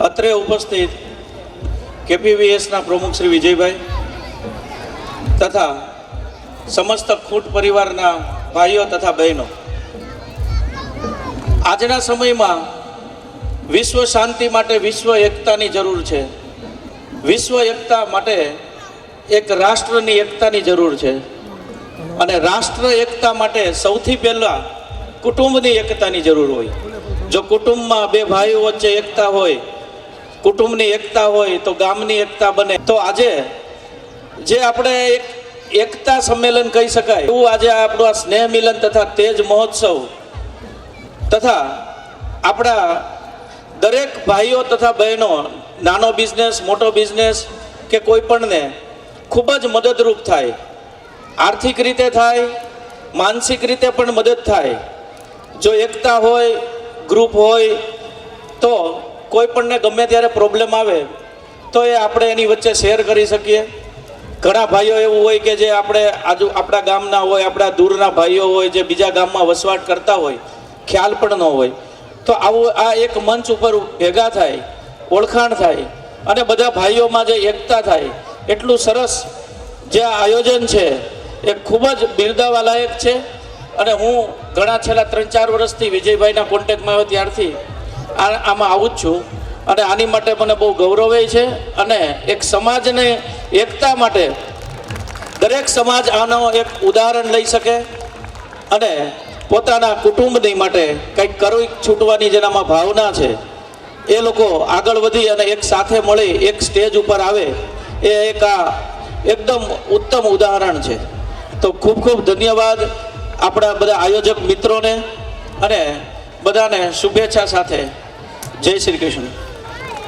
અત્રે ઉપસ્થિત કેપીવીએસના પ્રમુખ શ્રી વિજયભાઈ તથા સમસ્ત ખૂટ પરિવારના ભાઈઓ તથા બહેનો. આજના સમયમાં વિશ્વ શાંતિ માટે વિશ્વ એકતાની જરૂર છે. વિશ્વ એકતા માટે એક રાષ્ટ્રની એકતાની જરૂર છે. અને રાષ્ટ્ર એકતા માટે સૌથી પહેલાં કુટુંબની એકતાની જરૂર હોય. જો કુટુંબમાં બે ભાઈઓ વચ્ચે એકતા હોય કુટુંબની એકતા હોય તો ગામની એકતા બને. તો આજે જે આપણે એક એકતા સંમેલન કહી શકાય, એવું આજે આપણું આ સ્નેહ મિલન તથા તેજ મહોત્સવ તથા આપણા દરેક ભાઈઓ તથા બહેનો, નાનો બિઝનેસ, મોટો બિઝનેસ કે કોઈ પણને ખૂબ જ મદદરૂપ થાય. આર્થિક રીતે થાય, માનસિક રીતે પણ મદદ થાય. જો એકતા હોય, ગ્રુપ હોય, તો કોઈ પણને ગમે ત્યારે પ્રોબ્લેમ આવે, તો એ આપણે એની વચ્ચે શેર કરી શકીએ. ઘણા ભાઈઓ એવું હોય કે જે આપણે આજુ, આપણા ગામના હોય, આપણા દૂરના ભાઈઓ હોય, જે બીજા ગામમાં વસવાટ કરતા હોય, ખ્યાલ પણ ન હોય. તો આવું, આ એક મંચ ઉપર ભેગા થાય, ઓળખાણ થાય, અને બધા ભાઈઓમાં જે એકતા થાય, એટલું સરસ જે આયોજન છે, એ ખૂબ જ બિરદાવા લાયક છે. અને હું ઘણા છેલ્લા ત્રણ ચાર વર્ષથી વિજયભાઈના કોન્ટેક્ટમાં આવ્યો ત્યારથી આમાં આવું જ છું. અને આની માટે મને બહુ ગૌરવે છે અને એક સમાજને એકતા માટે દરેક સમાજ આનો એક ઉદાહરણ લઈ શકે અને પોતાના કુટુંબની માટે કંઈક કરવી છૂટવાની જેનામાં ભાવના છે. એ લોકો આગળ વધી અને એક સાથે મળી એક સ્ટેજ ઉપર આવે એ એક આ એકદમ ઉત્તમ ઉદાહરણ છે. તો ખૂબ ખૂબ ધન્યવાદ આપણા બધા આયોજક મિત્રોને અને બધાને શુભેચ્છા સાથે. જય શ્રી કૃષ્ણ